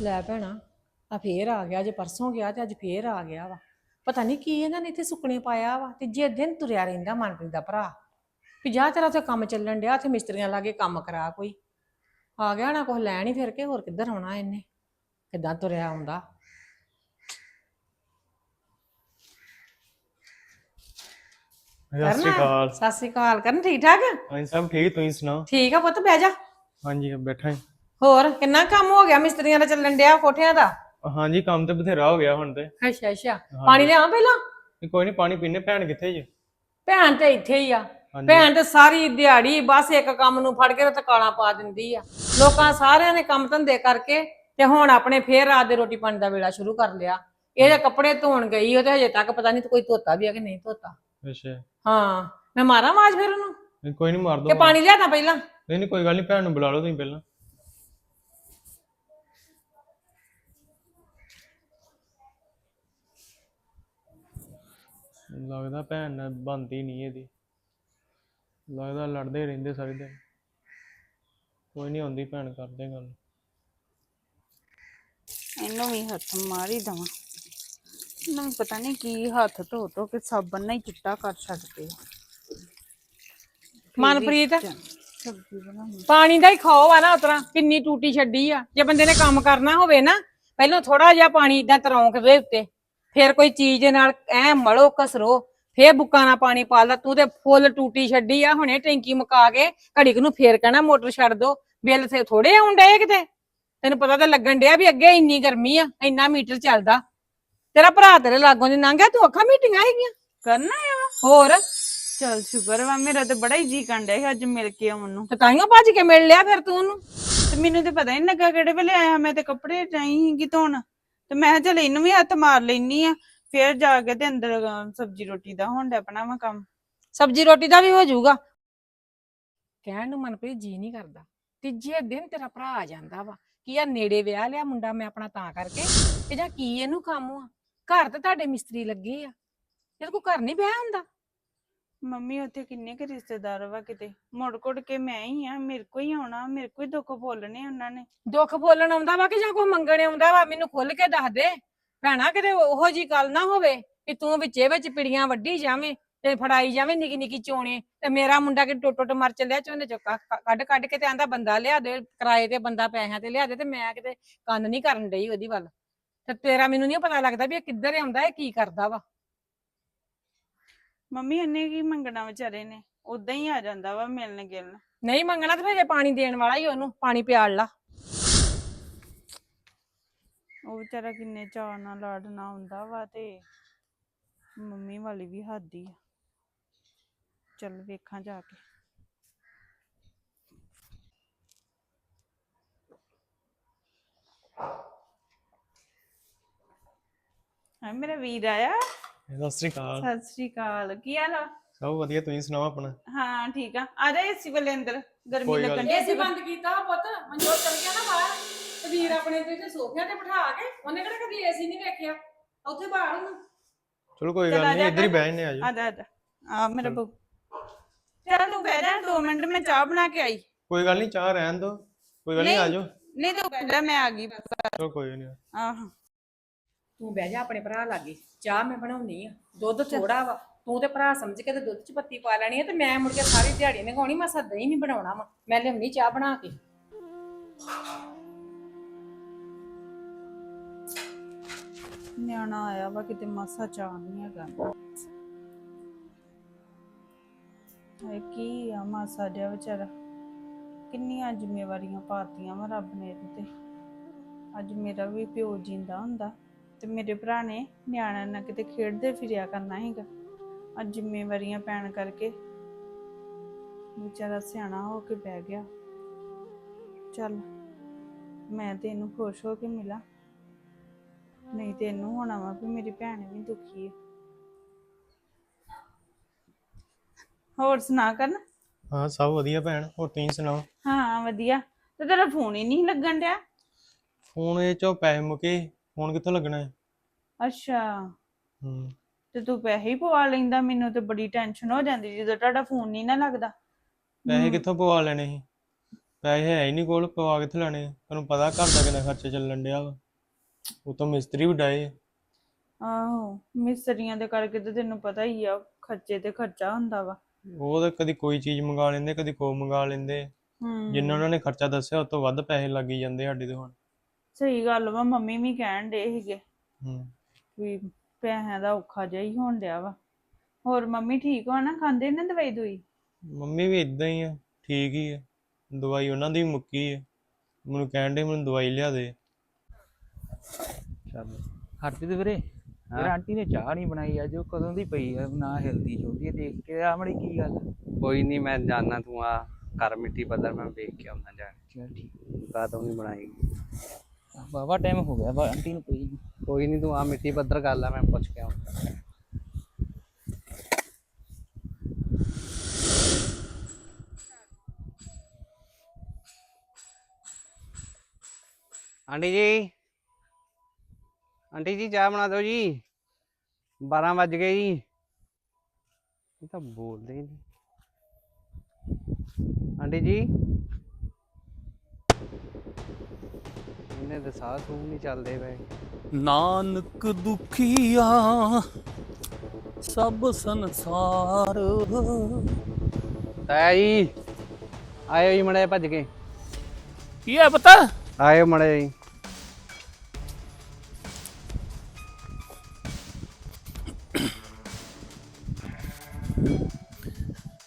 ਲੈ ਭੈਣਾ ਆ ਫੇਰ ਆ ਗਿਆ ਜੇ ਪਰਸੋਂ ਗਿਆ ਤੇ ਅੱਜ ਫੇਰ ਆ ਗਿਆ ਵਾ। ਪਤਾ ਨਹੀਂ ਕੀ ਇਹਨਾਂ ਨੇ ਇੱਥੇ ਸੁੱਕਣੇ ਪਾਇਆ ਵਾ ਤੇ ਜੇ ਦਿਨ ਤੁਰਿਆ ਰਹਿੰਦਾ ਮਨਪ੍ਰੀਤ ਦਾ ਭਰਾ ਵੀ ਜਾ ਤੇਰਾ ਉੱਥੇ ਕੰਮ ਚੱਲਣ ਡਿਆ ਉੱਥੇ ਮਿਸਤਰੀਆਂ ਲਾਗੇ ਕੰਮ ਕਰਾ ਕੋਈ। ਆ ਗਿਆ ਨਾ ਕੁਛ ਲੈਣ ਹੀ ਫਿਰ ਕੇ ਹੋਰ ਕਿੱਧਰ ਆਉਣਾ ਇਹਨੇ ਕਿੱਦਾਂ ਤੁਰਿਆ ਆਉਂਦਾ। ਸਤਿ ਸ਼੍ਰੀ ਅਕਾਲ। ਸਤਿ ਸ੍ਰੀ ਅਕਾਲ। ਕਰਨ ਠੀਕ ਠਾਕ? ਹਾਂਜੀ ਸਭ ਠੀਕ ਤੁਸੀਂ ਸੁਣਾਓ? ਠੀਕ ਆ ਪੁੱਤ ਬਹਿ ਜਾ। ਹਾਂਜੀ ਬੈਠਾ ਹਾਂ। ਹੋਰ ਕਿੰਨਾ ਕੰਮ ਹੋ ਗਿਆ ਮਿਸਤਰੀਆਂ ਦਾ ਚੱਲਣ ਡਿਆ ਕੋਠਿਆਂ ਦਾ? ਹਾਂਜੀ ਕੰਮ ਤੇ ਬਥੇਰਾ ਹੋ ਗਿਆ ਹੁਣ ਤੇ। ਅੱਛਾ ਅੱਛਾ। ਪਾਣੀ ਲਿਆਵਾਂ ਪਹਿਲਾਂ? ਕੋਈ ਨਹੀਂ ਪਾਣੀ ਪੀਣੇ ਭੈਣ ਕਿੱਥੇ ਜੀ? ਭੈਣ ਤੇ ਇੱਥੇ ਹੀ ਆ। ਭੈਣ ਤੇ ਸਾਰੀ ਦਿਹਾੜੀ ਬਸ ਇੱਕ ਕੰਮ ਨੂੰ ਫੜ ਕੇ ਤੇ ਕਾਲਾ ਪਾ ਦਿੰਦੀ ਆ। ਲੋਕਾਂ ਸਾਰਿਆਂ ਨੇ ਕੰਮ ਧੰਦੇ ਕਰਕੇ ਤੇ ਹੁਣ ਆਪਣੇ ਫੇਰ ਰਾਤ ਦੇ ਰੋਟੀ ਪਾਣੀ ਦਾ ਵੇਲਾ ਸ਼ੁਰੂ ਕਰ ਲਿਆ। ਇਹਦੇ ਕੱਪੜੇ ਧੋਣ ਗਈ ਉਹ ਤੇ ਹਜੇ ਤੱਕ ਪਤਾ ਨਹੀਂ ਕੋਈ ਧੋਤਾ ਵੀ ਆ ਕਿ ਨਹੀਂ ਧੋਤਾ। ਅੱਛਾ। ਹਾਂ ਮੈਂ ਮਾਰਾਂ ਆਵਾਜ਼ ਫਿਰ ਉਹਨੂੰ? ਨਹੀਂ, ਕੋਈ ਨਹੀਂ ਮਾਰ ਦੋ ਕਿ ਪਾਣੀ ਲਿਆਦਾ ਪਹਿਲਾਂ? ਨਹੀਂ ਨਹੀਂ ਕੋਈ ਗੱਲ ਨਹੀਂ ਭੈਣ ਨੂੰ ਬੁਲਾ ਲਓ ਤੁਸੀਂ ਪਹਿਲਾਂ। ਲੱਗਦਾ ਭੈਣ ਨਾਲ ਬੰਦੀ ਨਹੀਂ ਇਹਦੀ। ਲੱਗਦਾ ਲੜਦੇ ਰਹਿੰਦੇ ਸਾਰੇ ਦਿਨ। ਕੋਈ ਨਹੀਂ ਆਉਂਦੀ ਭੈਣ ਕਰਦੇ ਗੱਲ। ਇਹਨੂੰ ਵੀ ਹੱਥ ਮਾਰੀ ਦਵਾਂ। ਇਹਨੂੰ ਵੀ ਪਤਾ ਨਹੀਂ ਕੀ ਹੱਥ ਧੋ ਧੋ ਕੇ ਸਾਬਣ ਨਾਲ ਹੀ ਚਿੱਟਾ ਕਰ ਛੱਡਦੇ ਆ। ਮਨਪ੍ਰੀਤ ਸਬਜ਼ੀ ਬਣਾਉਣੀ। ਪਾਣੀ ਦਾ ਹੀ ਖਾਓ ਆ ਨਾ ਉਤਰਾ ਕਿੰਨੀ ਟੂਟੀ ਛੱਡੀ ਆ। ਜੇ ਬੰਦੇ ਨੇ ਕੰਮ ਕਰਨਾ ਹੋਵੇ ਨਾ ਪਹਿਲਾਂ ਥੋੜਾ ਜਿਹਾ ਪਾਣੀ ਇਦਾਂ ਤਰੌਂਕ ਦੇ ਉੱਤੇ। ਫਿਰ ਕੋਈ ਚੀਜ਼ ਨਾਲ ਐ ਮੜੋ ਕਸਰੋ ਫੇਰ ਬੁੱਕਾ ਨਾਲ ਪਾਣੀ ਪਾ ਲਾ ਤੂੰ ਤੇ ਫੁੱਲ ਟੂਟੀ ਛੱਡੀ ਆ ਹੁਣੇ ਟੈਂਕੀ ਮੁਕਾ ਕੇ ਘੜੀ ਕੁ ਨੂੰ ਫੇਰ ਕਹਿਣਾ ਮੋਟਰ ਛੱਡ ਦੋ ਬਿੱਲ ਤੇ ਥੋੜੇ ਆਉਣ ਡਏ ਕਿਤੇ? ਤੈਨੂੰ ਪਤਾ ਤਾਂ ਲੱਗਣ ਡਿਆ ਵੀ ਅੱਗੇ ਇੰਨੀ ਗਰਮੀ ਆ ਇੰਨਾ ਮੀਟਰ ਚੱਲਦਾ। ਤੇਰਾ ਭਰਾ ਤੇਰੇ ਲਾਗੋਂ ਦੀ ਲੰਘ ਗਿਆ ਤੂੰ ਅੱਖਾਂ ਮੀਟੀਆਂ ਹੈਗੀਆਂ। ਕਰਨਾ ਆ। ਹੋਰ? ਚਲ ਸ਼ੁਕਰ ਵਾ ਮੇਰਾ ਤੇ ਬੜਾ ਹੀ ਜੀ ਕੰਡਿਆ ਸੀ ਅੱਜ ਮਿਲ ਕੇ ਆਉਣ ਨੂੰ। ਤੇ ਤਾਈਓ ਭੱਜ ਕੇ ਮਿਲ ਲਿਆ ਫਿਰ ਤੂੰ ਉਹਨੂੰ। ਤੇ ਮੈਨੂੰ ਤੇ ਪਤਾ ਹੀ ਨੀ ਲੱਗਾ ਕਿਹੜੇ ਵੇਲੇ ਆਇਆ ਮੈਂ ਤੇ ਕੱਪੜੇ ਚਾਹੀ ਸੀਗੀ ਧੋਣ। ਤੇ ਮੈਂ ਚਲ ਇਹਨੂੰ ਵੀ ਹੱਥ ਮਾਰ ਲੈਨੀ ਆ ਫੇਰ ਜਾ ਕੇ ਤੇ ਅੰਦਰ ਅਹ, ਸਬਜ਼ੀ ਰੋਟੀ ਦਾ ਹੋਣ ਡਿਆ ਆਪਣਾ ਵਾ ਕੰਮ। ਸਬਜੀ ਰੋਟੀ ਦਾ ਵੀ ਹੋ ਜਾਊਗਾ। ਕਹਿਣ ਨੂੰ ਮਨਪ੍ਰੀਤ ਜੀ ਨਹੀਂ ਕਰਦਾ। ਤੀਜੇ ਦਿਨ ਤੇਰਾ ਭਰਾ ਆ ਜਾਂਦਾ ਵਾ। ਕੀ ਆ ਨੇੜੇ ਵਿਆਹ ਲਿਆ ਮੁੰਡਾ ਮੈਂ ਆਪਣਾ ਤਾਂ ਕਰਕੇ? ਕਿ ਜਾਂ ਕੀ ਇਹਨੂੰ ਕੰਮ ਆ? ਘਰ ਤੇ ਤੁਹਾਡੇ ਮਿਸਤਰੀ ਲੱਗੇ ਆ। ਇਹਦੇ ਕੋ ਘਰ ਨਹੀਂ ਵਿਆਹ ਹੁੰਦਾ? ਮੰਮੀ, ਉੱਥੇ ਕਿੰਨੇ ਕੁ ਰਿਸ਼ਤੇਦਾਰ ਵਾ ਕਿਤੇ? ਮੁੜ ਕੁੜ ਕੇ ਮੈਂ ਹੀ ਆ, ਮੇਰੇ ਕੋ ਹੀ ਆਉਣਾ, ਮੇਰੇ ਕੋ ਹੀ ਦੁੱਖ ਬੋਲਣੇ ਉਹਨਾਂ ਨੇ। ਦੁੱਖ ਬੋਲਣ ਆਉਂਦਾ ਵਾ ਕਿ ਜਾਂ ਕੋਈ ਮੰਗਣ ਆਉਂਦਾ ਵਾ? ਮੈਨੂੰ ਖੁੱਲ ਕੇ ਦੱਸ ਦੇ। ਭੈਣਾ, ਕਿਤੇ ਉਹੋ ਜੀ ਗੱਲ ਨਾ ਹੋਵੇ ਕਿ ਤੂੰ ਵਿੱਚੇ ਵਿੱਚ ਪਿੜੀਆਂ ਵੱਢੀ ਜਾਵੇਂ ਤੇ ਫੜਾਈ ਜਾਵੇਂ ਨਿੱਕੀ ਨਿੱਕੀ ਚੋਣੇ ਤੇ ਮੇਰਾ ਮੁੰਡਾ ਕਿ ਟੁੱਟ ਟੁੱਟ ਮਰ ਚੱਲਿਆ ਝੋਨੇ ਚੋਂ ਕੱਢ ਕੱਢ ਕੇ ਤੇ ਆਂਦਾ ਬੰਦਾ ਲਿਆ ਦੇ, ਕਿਰਾਏ ਤੇ ਬੰਦਾ ਪੈਸਿਆਂ ਤੇ ਲਿਆ ਦੇ ਤੇ ਮੈਂ ਕਿਤੇ ਕੰਨ ਨਹੀਂ ਕਰਨ ਡਈ ਉਹਦੀ ਵੱਲ। ਤੇ ਤੇਰਾ ਮੈਨੂੰ ਨਹੀਂ ਪਤਾ ਲੱਗਦਾ ਵੀ ਇਹ ਕਿੱਧਰ ਆਉਂਦਾ, ਇਹ ਕੀ ਕਰਦਾ ਵਾ। ਮੰਮੀ ਇਹਨੇ ਕੀ ਮੰਗਣਾ ਵਿਚਾਰੇ ਨੇ? ਉਦਾਂ ਹੀ ਆ ਜਾਂਦਾ ਵਾ ਮਿਲਣ ਗਿਲਣ ਨਹੀਂ ਮੰਗਣਾ ਤੇ ਫਿਰ ਪਾਣੀ ਦੇਣ ਵਾਲਾ ਹੀ ਉਹਨੂੰ ਪਾਣੀ ਪਿਆਲ ਲਾ। ਉਹ ਵਿਚਾਰਾ ਕਿੰਨੇ ਚਾਅ ਨਾਲ ਲਾਡਣਾ ਹੁੰਦਾ ਵਾ ਤੇ ਮੰਮੀ ਵਾਲੀ ਵੀ ਹੱਦ ਹੀ ਆ। ਚੱਲ ਵੇਖਾਂ ਜਾ ਕੇ। ਹਾਂ ਮੇਰਾ ਵੀਰ ਆਇਆ? ਸਤਿ ਸ਼੍ਰੀ ਅਕਾਲ। ਸਤਿ ਸ੍ਰੀ ਅਕਾਲ। ਕੀ ਹਾਲ ਆ? ਸਭ ਵਧੀਆ ਤੁਸੀਂ ਸੁਣਾਓ ਆਪਣਾ? ਹਾਂ ਠੀਕ ਆ। ਆ ਜਾ ਏਸੀ ਵਾਲੇ ਅੰਦਰ ਗਰਮੀ ਕੋਈ ਗੱਲ ਲੱਗਣ ਨੀ। ਦੀ ਏਸੀ ਬੰਦ ਕੀਤਾ ਪੁੱਤ ਮਨਜੋਤ ਚਲ ਗਿਆ ਨਾ ਬਾਹਰ ਤੇ ਵੀਰ ਆਪਣੇ ਤੇ ਤੇ ਸੋਫਿਆਂ ਤੇ ਬਿਠਾ ਕੇ ਉਹਨੇ ਕਿਹੜਾ ਕਦੀ ਏਸੀ ਨਹੀਂ ਵੇਖਿਆ? ਉੱਥੇ ਬਾਹਰ ਉਹਨੂੰ। ਚਲੋ ਕੋਈ ਚੱਲ ਗੱਲ ਆ ਨਹੀਂ ਜਾ ਇੱਧਰ ਹੀ। ਬਹਿ ਜਨੇ ਆ ਜਾ ਆ ਜਾ। ਆ ਮੇਰਾ ਬੋ ਚੱਲ ਤੂੰ ਬਹਿ ਜਾ 2 ਮਿੰਟ ਮੈਂ ਚਾਹ ਬਣਾ ਕੇ ਆਈ। ਕੋਈ ਗੱਲ ਨਹੀਂ ਚਾਹ ਰਹਿਣ ਦੋ। ਕੋਈ ਗੱਲ ਨਹੀਂ ਨਹੀਂ। ਆਜੋ। ਨਹੀਂ ਤੂੰ ਬਹਿ ਜਾ ਮੈਂ ਆ ਗਈ। ਚਲੋ ਕੋਈ ਨਹੀਂ। ਆਹ। ਤੂੰ ਬਹਿ ਜਾ ਆਪਣੇ ਭਰਾ ਲਾਗੇ ਚਾਹ ਮੈਂ ਬਣਾਉਣੀ ਆ ਦੁੱਧ ਥੋੜਾ ਵਾ ਤੂੰ ਤੇ ਭਰਾ ਸਮਝ ਕੇ ਤੇ ਦੁੱਧ ਚ ਪੱਤੀ ਪਾ ਲੈਣੀ ਆ ਤੇ ਮੈਂ ਮੁੜ ਕੇ ਸਾਰੀ ਦਿਹਾੜੀ ਨਿਗਾਉਣੀ ਮੈਂ ਸਦਾ ਹੀ ਨਹੀਂ ਬਣਾਉਣਾ ਵਾ ਮੈਂ ਲਿਆਉਣੀ ਚਾਹ ਬਣਾ ਕੇ। ਨਿਆਣਾ ਆਇਆ ਵਾ ਕਿਤੇ ਮਾਸਾ ਚਾਹ ਨਹੀਂ ਹੈਗਾ। ਇਹ ਕੀ ਆ ਮਾਸਾ ਜਿਹਾ ਵਿਚਾਰਾ। ਕਿੰਨੀਆਂ ਜ਼ਿੰਮੇਵਾਰੀਆਂ ਪਾਤੀਆਂ ਵਾ ਰੱਬ ਨੇ ਇਹਦੇ ਤੇ। ਅੱਜ ਮੇਰਾ ਵੀ ਪਿਓ ਜਿੰਦਾ ਹੁੰਦਾ। ਤੇ ਮੇਰੇ ਭਰਾ ਨੇ ਨਿਆਣਿਆਂ ਨਾਲ ਕਿਤੇ ਖੇਡਦੇ ਫਿਰਿਆ ਕਰਨਾ ਹੈਗਾ ਅੱਜ ਜ਼ਿੰਮੇਵਾਰੀਆਂ ਪੈਣ ਕਰਕੇ ਵਿਚਾਰਾ ਸਿਆਣਾ ਹੋ ਕੇ ਬਹਿ ਗਿਆ। ਚੱਲ ਮੈਂ ਤੇ ਇਹਨੂੰ ਖੁਸ਼ ਹੋ ਕੇ ਮਿਲਾਂ। ਨਹੀਂ ਤੇ ਇਹਨੂੰ ਹੋਣਾ ਵਾ ਵੀ ਮੇਰੀ ਭੈਣ ਵੀ ਦੁਖੀ ਹੈ ਹੋਰ ਸੁਣਾ ਕਰਨ? ਹਾਂ ਸਭ ਵਧੀਆ ਭੈਣ ਹੋਰ ਤੁਸੀਂ ਸੁਣਾਓ? ਹਾਂ ਵਧੀਆ। ਤੇ ਤੇਰਾ ਫੋਨ ਹੀ ਨਹੀਂ ਲੱਗਣ ਡਿਆ? ਫੋਨ ਇਹ ਚੋਂ ਪੈਸੇ ਮੁੱਕੇ ਫੋਨ ਕਿੱਥੋਂ ਲੱਗਣਾ ਹੈ? ਅੱਛਾ। ਹੂੰ। ਤੇ ਤੂੰ ਪੈਸੇ ਹੀ ਪਵਾ ਲੈਂਦਾ ਮੈਨੂੰ ਤੇ ਬੜੀ ਟੈਨਸ਼ਨ ਹੋ ਜਾਂਦੀ ਜਦੋਂ ਤੁਹਾਡਾ ਫੋਨ ਨਹੀਂ ਨਾ ਲੱਗਦਾ। ਪੈਸੇ ਕਿੱਥੋਂ ਪਵਾ ਲੈਣੇ ਸੀ? ਪੈਸੇ ਹੈ ਹੀ ਨਹੀਂ ਕੋਲ ਪਵਾ ਕਿੱਥੇ ਲੈਣੇ ਤੁਹਾਨੂੰ ਪਤਾ ਘਰ ਦਾ ਕਿੰਨਾ ਖਰਚਾ ਚੱਲਣ ਡਿਆ ਵਾ। ਉਹ ਤਾਂ ਮਿਸਤਰੀ ਵੀ ਡਾਏ। ਆਹੋ ਮਿਸਤਰੀਆਂ ਦੇ ਕਰਕੇ ਤੇ ਤੈਨੂੰ ਪਤਾ ਹੀ ਆ ਖਰਚੇ ਤੇ ਖਰਚਾ ਹੁੰਦਾ ਵਾ। ਉਹ ਤਾਂ ਕਦੀ ਕੋਈ ਚੀਜ਼ ਮੰਗਾ ਲੈਂਦੇ ਕਦੀ ਕੋ ਮੰਗਾ ਲੈਂਦੇ। ਹੂੰ। ਜਿੰਨਾ ਉਹਨਾਂ ਨੇ ਖਰਚਾ ਦੱਸਿਆ ਉਸ ਤੋਂ ਵੱਧ ਪੈਸੇ ਲੱਗੀ ਜਾਂਦੇ ਸਾਡੇ ਤੋਂ ਹੁਣ। ਸਹੀ ਗੱਲ ਵਾ ਮੰਮੀ ਵੀ ਕਹਿਣ ਡੇ ਸੀਗੇ ਹੂੰ। ਵੀ ਪੈਸਿਆਂ ਦਾ ਔਖਾ ਜਿਹਾ ਹੀ ਹੋਣ ਡਿਆ ਵਾ। ਹੋਰ ਮੰਮੀ ਠੀਕ ਹੋ ਨਾ ਖਾਂਦੇ ਨੇ ਦਵਾਈ ਦੂਈ ਮੰਮੀ ਵੀ ਇਦਾਂ ਹੀ ਆ ਠੀਕ ਹੀ ਆ। ਦਵਾਈ ਉਹਨਾਂ ਦੀ ਮੁੱਕੀ ਆ। ਮੈਨੂੰ ਕਹਿਣ ਦੇ ਮੈਨੂੰ ਦਵਾਈ ਲਿਆ ਦੇ। ਚੱਲ। ਹਰਪ੍ਰੀਤ ਵੀਰੇ ਯਾਰ ਆਂਟੀ ਨੇ ਚਾਹ ਨਹੀਂ ਬਣਾਈ ਅੱਜ ਉਹ ਕਦੋਂ ਦੀ ਪਈ ਆ? ਨਾ ਹਿਲਦੀ ਜੁਲਦੀ ਦੇਖ ਕੇ ਆ ਮੜੀ ਕੀ ਗੱਲ? ਕੋਈ ਨਹੀਂ ਮੈਂ ਜਾਣਾ ਤੂੰ ਆ। ਕਰ ਮਿੱਟੀ ਪੱਧਰ ਮੈਂ ਵੇਖ ਕੇ ਆਉਣਾ ਜਾ ਚੱਲ ਠੀਕ। ਕਾਤੋਂ ਨਹੀਂ ਬਣਾਏਗੀ ਬਾਵਾ ਟਾਈਮ ਹੋ ਗਿਆ ਵਾ ਆਂਟੀ ਨੂੰ ਪਈ ਕੋਈ ਨਹੀਂ ਤੂੰ ਆ ਮਿੱਟੀ ਪੱਧਰ ਕਰ ਲੈ, ਮੈਂ ਪੁੱਛ ਕੇ ਆਉਂਦਾ ਆਂਟੀ ਜੀ। ਆਂਟੀ ਜੀ, ਚਾਹ ਬਣਾ ਦਿਓ ਜੀ। 12 ਵੱਜ ਗਏ ਜੀ। ਇਹ ਤਾਂ ਬੋਲਦੇ ਨਹੀਂ ਆਂਟੀ ਜੀ। ਇਹਨੇ ਤਾਂ ਸਾਹ ਸੂਹ ਨਹੀਂ ਚੱਲਦੇ ਪਏ। ਨਾਨਕ ਦੁਖੀਆ ਸਭ ਸੰਸਾਰ। ਜੀ ਆਇਓ ਜੀ ਮੜੇ ਭੱਜ ਕੇ। ਕੀ ਹੈ ਪਤਾ? ਆਇਓ ਮੜੇ ਜੀ।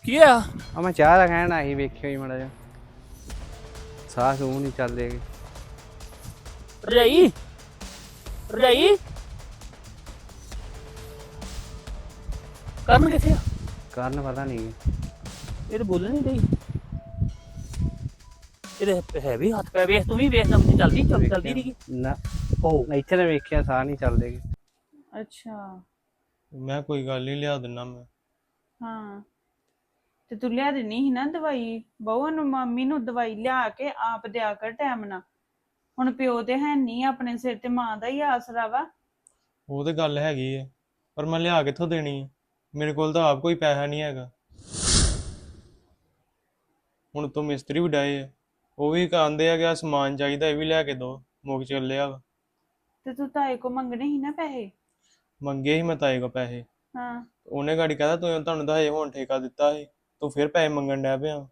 ਕੀ ਹੈ ਆ ਮੈਂ ਚਾਹ ਦਾ ਕਹਿਣ ਆਈ ਵੇਖਿਓ ਜੀ ਮੜਾ ਜਾ ਸਾਹ ਸੂਹ ਨਹੀਂ ਚੱਲਦੇ। ਰਈ ਰਈ ਕਰਨ ਕਿੱਥੇ ਆ? ਕਾਰਨ ਪਤਾ ਨਹੀਂ। ਇਹ ਤਾਂ ਬੋਲ ਨਹੀਂ ਰਹੀ ਇਹਦੇ ਹੈ ਵੀ ਹੱਥ ਪੈ ਵੇਖ ਤੂੰ ਵੀ ਵੇਖ ਸਮਝ ਚੱਲਦੀ ਚੱਲ ਚੱਲਦੀ ਨਹੀਂ ਨਾ ਉਹ ਇੱਥੇ ਨੇ ਵੇਖਿਆ ਸਾਹ ਨਹੀਂ ਚੱਲਦੇ। ਅੱਛਾ। ਮੈਂ ਕੋਈ ਗੱਲ ਨਹੀਂ ਲਿਆ ਦਿੰਦਾ ਮੈਂ। ਹਾਂ। ਤੇ ਤੂੰ ਲਿਆ ਦੇਣੀ ਸੀ ਨਾ ਦਵਾਈ ਬਹੂ ਨੂੰ ਮਾਮੀ ਨੂੰ ਦਵਾਈ ਲਿਆ ਕੇ ਆਪ ਦਿਆ ਕਰ ਟਾਈਮ ਨਾਲ। ਹੁਣ ਪਿਓ ਤੇ ਹੈ ਨਹੀਂ ਆਪਣੇ ਸਿਰ ਤੇ ਮਾਂ ਦਾ ਹੀ ਆਸਰਾ ਵਾ। ਉਹ ਤੇ ਗੱਲ ਹੈਗੀ ਆ ਪਰ ਮੈਂ ਲਿਆ ਕਿੱਥੋਂ ਦੇਣੀ ਆ? ਮੇਰੇ ਕੋਲ ਤਾਂ ਆਪ ਕੋਈ ਪੈਸਾ ਨਹੀਂ ਹੈਗਾ। ਹੁਣ ਤੋਂ ਮਿਸਤਰੀ ਵੀ ਡਾਏ ਆ ਉਹ ਵੀ ਕਹਿੰਦੇ ਆ ਕਿ ਆਹ ਸਮਾਨ ਚਾਹੀਦਾ ਇਹ ਵੀ ਲੈ ਕੇ ਦੋ ਮੁੱਕ ਚੱਲਿਆ ਵਾ। ਤੇ ਤੂੰ ਤਾਏ ਕੋ ਮੰਗਣੇ ਸੀ ਨਾ ਪੈਸੇ? ਮੰਗੇ ਸੀ ਮੈਂ ਤਾਏ ਕੋ ਪੈਸੇ। ਹਾਂ। ਉਹਨੇ ਗਾੜੀ ਕਹਦਾ ਤੂੰ ਤੁਹਾਨੂੰ ਤਾਂ ਹਜੇ ਹੁਣ ਠੇਕਾ ਦਿੱਤਾ ਸੀ ਤੂੰ ਫਿਰ ਪੈਸੇ ਮੰਗਣ ਡਿਆ ਪਿਆ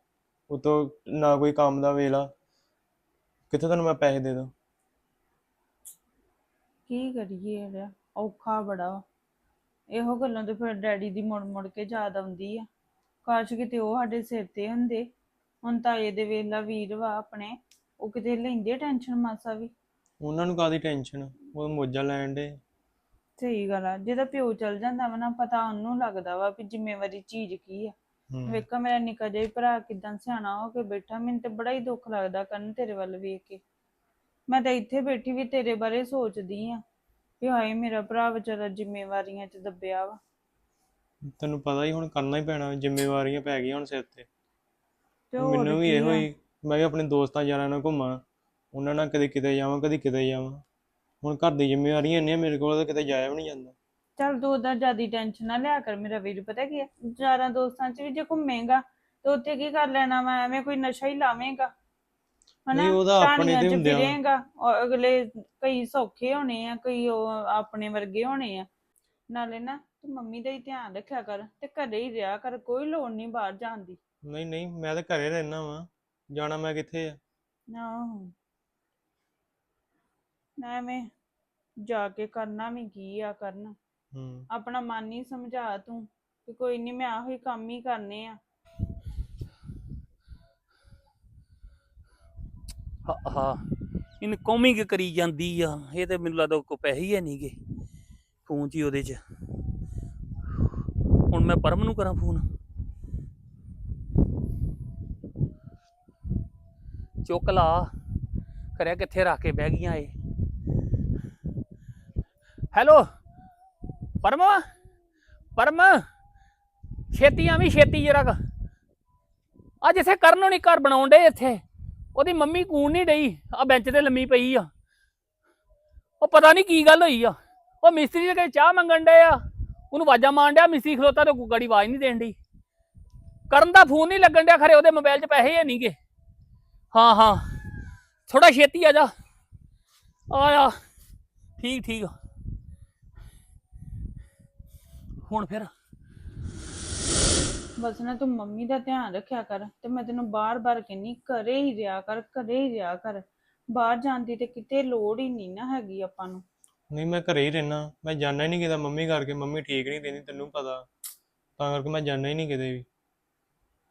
ਉਤੋਂ ਨਾ ਕੋਈ ਕੰਮ ਦਾ ਵੇਲਾ। ਕਿੱਥੇ ਤੁਹਾਨੂੰ ਮੈਂ ਪੈਸੇ ਦੇ ਦਾਂ? ਕੀ ਕਰੀਏ ਯਾਰ ਔਖਾ ਬੜਾ। ਵਾ। ਇਹੋ ਗੱਲਾਂ ਤੇ ਫਿਰ ਡੈਡੀ ਦੀ ਮੁੜ ਮੁੜ ਕੇ ਯਾਦ ਆਉਂਦੀ ਆ। ਕਾਸ਼ ਕਿਤੇ ਉਹ ਸਾਡੇ ਸਿਰ ਤੇ ਹੁੰਦੇ। ਹੁਣ ਤਾਏ ਦੇ ਵੇਲਾ ਵੀਰ ਵਾ ਆਪਣੇ। ਉਹ ਕਿਤੇ ਲੈਂਦੇ ਟੈਨਸ਼ਨ ਮਾਸਾ ਵੀ। ਉਹਨਾਂ ਨੂੰ ਕਾਦੀ ਟੈਨਸ਼ਨ ਉਹ ਮੋਜਾ ਲੈਣ ਦੇ। ਸਹੀ ਗੱਲ ਆ। ਜਿਹਦਾ ਪਿਓ ਚਲ ਜਾਂਦਾ ਵਾ ਨਾ ਪਤਾ ਉਹਨੂੰ ਲੱਗਦਾ ਵਾ ਵੀ ਜ਼ਿੰਮੇਵਾਰੀ ਚੀਜ਼ ਕੀ ਆ। ਵੇਖਾ ਮੇਰਾ ਨਿੱਕਾ ਜਿਹਾ ਹੀ ਭਰਾ ਕਿਦਾਂ ਸਿਆਣਾ ਹੋ ਕੇ ਬੈਠਾ ਮੈਨੂੰ ਤੇ ਬੜਾ ਹੀ ਦੁੱਖ ਲੱਗਦਾ ਕਰਨ ਤੇਰੇ ਵੱਲ ਵੇਖ ਕੇ। ਮੈਂ ਤਾਂ ਇੱਥੇ ਬੈਠੀ ਵੀ ਤੇਰੇ ਬਾਰੇ ਸੋਚਦੀ ਆ ਵੀ ਹਾਏ ਮੇਰਾ ਭਰਾ ਵਿਚਾਰਾ ਜ਼ਿੰਮੇਵਾਰੀਆਂ 'ਚ ਦੱਬਿਆ ਵਾ। ਤੈਨੂੰ ਪਤਾ ਹੀ ਹੁਣ ਕਰਨਾ ਹੀ ਪੈਣਾ ਜ਼ਿੰਮੇਵਾਰੀਆਂ ਪੈ ਗਈਆਂ ਹੁਣ ਸਿਰ ਤੇ। ਤੇ ਹੋਰ ਮੈਨੂੰ ਵੀ ਕੀ ਇਹੋ ਆ। ਹੀ ਮੈਂ ਵੀ ਆਪਣੇ ਦੋਸਤਾਂ ਯਾਰਾਂ ਨਾਲ ਘੁੰਮਾਂ ਉਹਨਾਂ ਨਾਲ ਕਦੇ ਕਿਤੇ ਜਾਵਾਂ ਕਦੇ ਕਿਤੇ ਜਾਵਾਂ। ਹੁਣ ਘਰ ਦੀ ਜ਼ਿੰਮੇਵਾਰੀਆਂ ਇੰਨੀਆਂ ਮੇਰੇ ਕੋਲ ਤਾਂ ਕਿਤੇ ਜਾਇਆ ਵੀ ਨਹੀਂ ਜਾਂਦਾ। ਚੱਲ ਤੂੰ ਉਹਦਾ ਜਿਆਦੀ ਟੈਨਸ਼ਨ ਨਾ ਲਿਆ ਕਰ ਮੇਰਾ ਵੀਰ ਪਤਾ ਕੀ ਹੈ? ਜ਼ਿਆਦਾ ਦੋਸਤਾਂ 'ਚ ਵੀ ਜੇ ਘੁੰਮੇਗਾ ਤੇ ਉੱਥੇ ਕੀ ਕਰ ਲੈਣਾ ਵਾ ਐਵੇਂ ਕੋਈ ਨਸ਼ਾ ਹੀ ਲਾਵੇਂਗਾ। ਹਨਾ? ਨਹੀਂ, ਉਹਦਾ ਆਪਣੇ ਟਾਹਣੀਆਂ ਤੇ ਹੁੰਦੇ ਆ। ਫਿਰੇਂਗਾ। ਔਰ ਅਗਲੇ ਕਈ ਸੌਖੇ ਹੋਣੇ ਆ ਕਈ ਉਹ ਆਪਣੇ ਵਰਗੇ ਹੋਣੇ ਆ। ਨਾਲੇ ਨਾ ਤੂੰ ਮੰਮੀ ਦਾ ਹੀ ਧਿਆਨ ਰੱਖਿਆ ਕਰ ਤੇ ਘਰੇ ਹੀ ਰਿਹਾ ਕਰ ਕੋਈ ਲੋੜ ਨਹੀਂ ਬਾਹਰ ਜਾਣ ਦੀ। ਨਹੀਂ ਨਹੀਂ ਮੈਂ ਤਾਂ ਘਰੇ ਰਹਿਣਾ ਵਾਂ। ਜਾਣਾ ਮੈਂ ਕਿੱਥੇ ਆ? ਆਹੋ। ਨਾ ਐਵੇਂ ਜਾ ਕੇ ਕਰਨਾ ਵੀ ਕੀ ਆ ਕਰਨਾ। ਹੂੰ। ਆਪਣਾ ਮਨ ਹੀ ਸਮਝਾ ਤੂੰ ਕਿ ਕੋਈ ਨਹੀਂ ਮੈਂ ਆਹੋ ਹੀ ਕੰਮ ਹੀ ਕਰਨੇ ਆ। ਹਾਂ ਹਾਂ। ਇਹਨ ਕੌਮਿੰਗ ਕਰੀ ਜਾਂਦੀ ਆ? ਇਹ ਤੇ ਮੈਨੂੰ ਲੱਗਦਾ ਕੋ ਪੈਸੇ ਹੀ ਹੈ ਨਹੀਂਗੇ ਫੋਨ 'ਚ ਹੀ ਉਹਦੇ 'ਚ। ਹੁਣ ਮੈਂ ਪਰਮ ਨੂੰ ਕਰਾਂ ਫੋਨ। ਚੁੱਕ ਲਾ। ਕਰਿਆ ਕਿੱਥੇ ਰੱਖ ਕੇ ਬਹਿ ਗਈਆਂ ਏ ਹੈਲੋ? ਪਰਮ ਪਰਮ ਛੇਤੀ ਆਵੀਂ ਛੇਤੀ ਜਰਾ ਕੁ ਜਿੱਥੇ ਕਰਨ ਨੂੰ ਘਰ ਬਣਾਉਣ ਡੇ ਇੱਥੇ। ਉਹਦੀ ਮੰਮੀ ਕੂਣ ਨਹੀਂ ਡਈ ਆ ਬੈਂਚ ਤੇ ਲੰਮੀ ਪਈ ਆ। ਉਹ ਪਤਾ ਨਹੀਂ ਕੀ ਗੱਲ ਹੋਈ ਆ। ਉਹ ਮਿਸਤਰੀ ਦੇ ਘਰੇ ਚਾਹ ਮੰਗਣ ਡੇ ਆ। ਉਹਨੂੰ ਆਵਾਜ਼ਾਂ ਮਾਰਨ ਡਿਆ, ਮਿਸਤਰੀ ਖਲੋਤਾ ਤੇ ਗੜੀ ਆਵਾਜ਼ ਨਹੀਂ ਦੇਣ ਡਈ। ਕਰਨ ਦਾ ਫੋਨ ਨਹੀਂ ਲੱਗਣ ਡਿਆ, ਖਰੇ ਉਹਦੇ ਮੋਬਾਈਲ 'ਚ ਪੈਸੇ ਹੈ ਨਹੀਂਗੇ ਹਾਂ ਹਾਂ। ਥੋੜਾ ਛੇਤੀ ਆ ਜਾ। ਆਇਆ ਠੀਕ ਠੀਕ। ਹੁਣ ਫਿਰ? ਬਸ ਨਾ ਤੂੰ ਮੰਮੀ ਦਾ ਧਿਆਨ ਰੱਖਿਆ ਕਰ ਤੇ ਮੈਂ ਤੈਨੂੰ ਬਾਰ-ਬਾਰ ਕਹਿੰਨੀ ਘਰੇ ਹੀ ਰਿਹਾ ਕਰ ਘਰੇ ਹੀ ਰਿਹਾ ਕਰ। ਬਾਹਰ ਜਾਣ ਦੀ ਤੇ ਕਿਤੇ ਲੋੜ ਹੀ ਨਹੀਂ ਨਾ ਹੈਗੀ ਆਪਾਂ ਨੂੰ। ਨਹੀਂ ਮੈਂ ਘਰੇ ਹੀ ਰਹਿਣਾ ਮੈਂ ਜਾਣਾ ਹੀ ਨਹੀਂ ਕਿਤੇ ਮੰਮੀ ਕਰਕੇ ਮੰਮੀ ਠੀਕ ਨਹੀਂ ਰਹਿੰਦੀ ਤੈਨੂੰ ਪਤਾ। ਤਾਂ ਕਰਕੇ ਮੈਂ ਜਾਣਾ ਹੀ ਨਹੀਂ ਕਿਤੇ ਵੀ।